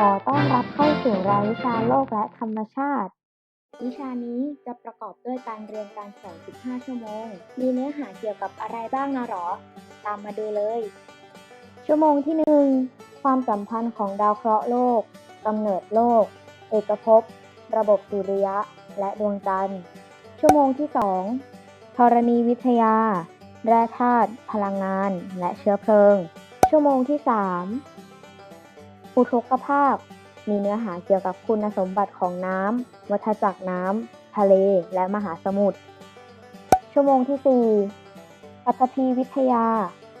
ขอต้อนรับเข้าสู่รายวิชาโลกและธรรมชาติ วิชานี้จะประกอบด้วยการเรียนการสอน 15 ชั่วโมง มีเนื้อหาเกี่ยวกับอะไรบ้างนะหรอ ตามมาดูเลย ชั่วโมงที่ 1 ความสัมพันธ์ของดาวเคราะห์โลกกำเนิดโลก เอกภพ ระบบสุริยะ และดวงจันทร์ ชั่วโมงที่ 2 ธรณีวิทยา แร่ธาตุ พลังงาน และเชื้อเพลิง ชั่วโมงที่ 3 อุทกภาพ มีเนื้อหาเกี่ยวกับคุณสมบัติของน้ำ วัฏจักรน้ำ ทะเล และมหาสมุทร ชั่วโมงที่ 4 ปัตภีวิทยา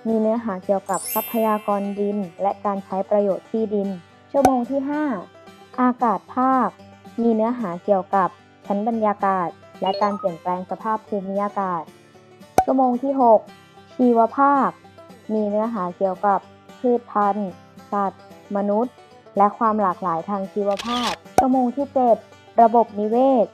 มีเนื้อหาเกี่ยวกับทรัพยากรดิน และการใช้ประโยชน์ที่ดิน ชั่วโมงที่ 5 อากาศภาค มีเนื้อหาเกี่ยวกับชั้นบรรยากาศ และการเปลี่ยนแปลงสภาพภูมิอากาศ ชั่วโมงที่ 6 ชีวภาค มีเนื้อหาเกี่ยวกับพืชพันธุ์ สัตว์ มนุษย์ และความหลากหลายทางชีวภาพ ชั่วโมงที่ 7 ระบบนิเวศ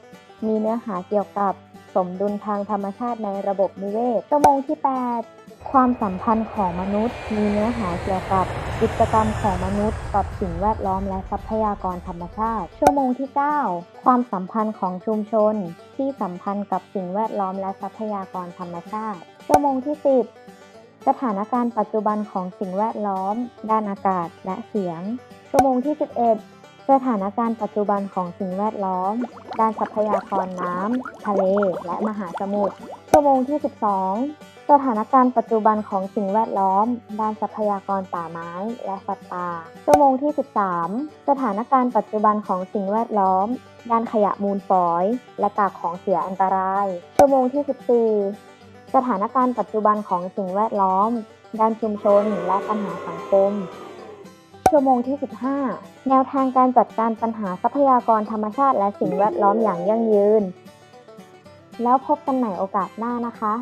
มีเนื้อหาเกี่ยวกับสมดุลทางธรรมชาติในระบบนิเวศ ชั่วโมงที่ 8 ความสัมพันธ์ของมนุษย์ มีเนื้อหาเกี่ยวกับกิจกรรมของมนุษย์กับสิ่งแวดล้อมและทรัพยากรธรรมชาติ ชั่วโมงที่ 9 ความสัมพันธ์ของชุมชน ที่สัมพันธ์กับสิ่งแวดล้อมและทรัพยากรธรรมชาติ ชั่วโมงที่ 10 สถานการณ์ปัจจุบันของสิ่งแวดล้อม ด้านอากาศและเสียง ชั่วโมงที่ 11 สถานการณ์ปัจจุบันของสิ่งแวดล้อม ด้านทรัพยากรน้ำทะเล และมหาสมุทร ชั่วโมงที่ 12 สถานการณ์ปัจจุบันของสิ่งแวดล้อม ด้านทรัพยากรป่าไม้ และสัตว์ป่า ชั่วโมงที่ 13 สถานการณ์ปัจจุบันของสิ่งแวดล้อม ด้านขยะมูลฝอย และกากของเสียอันตราย ชั่วโมงที่ 14 สถานการณ์ปัจจุบันของสิ่งแวดล้อม ด้านชุมชน และปัญหาสังคม ชั่วโมงที่ 15 แนวทางการจัดการปัญหาทรัพยากรธรรมชาติและสิ่งแวดล้อมอย่างยั่งยืน แล้วพบกันใหม่โอกาสหน้านะคะ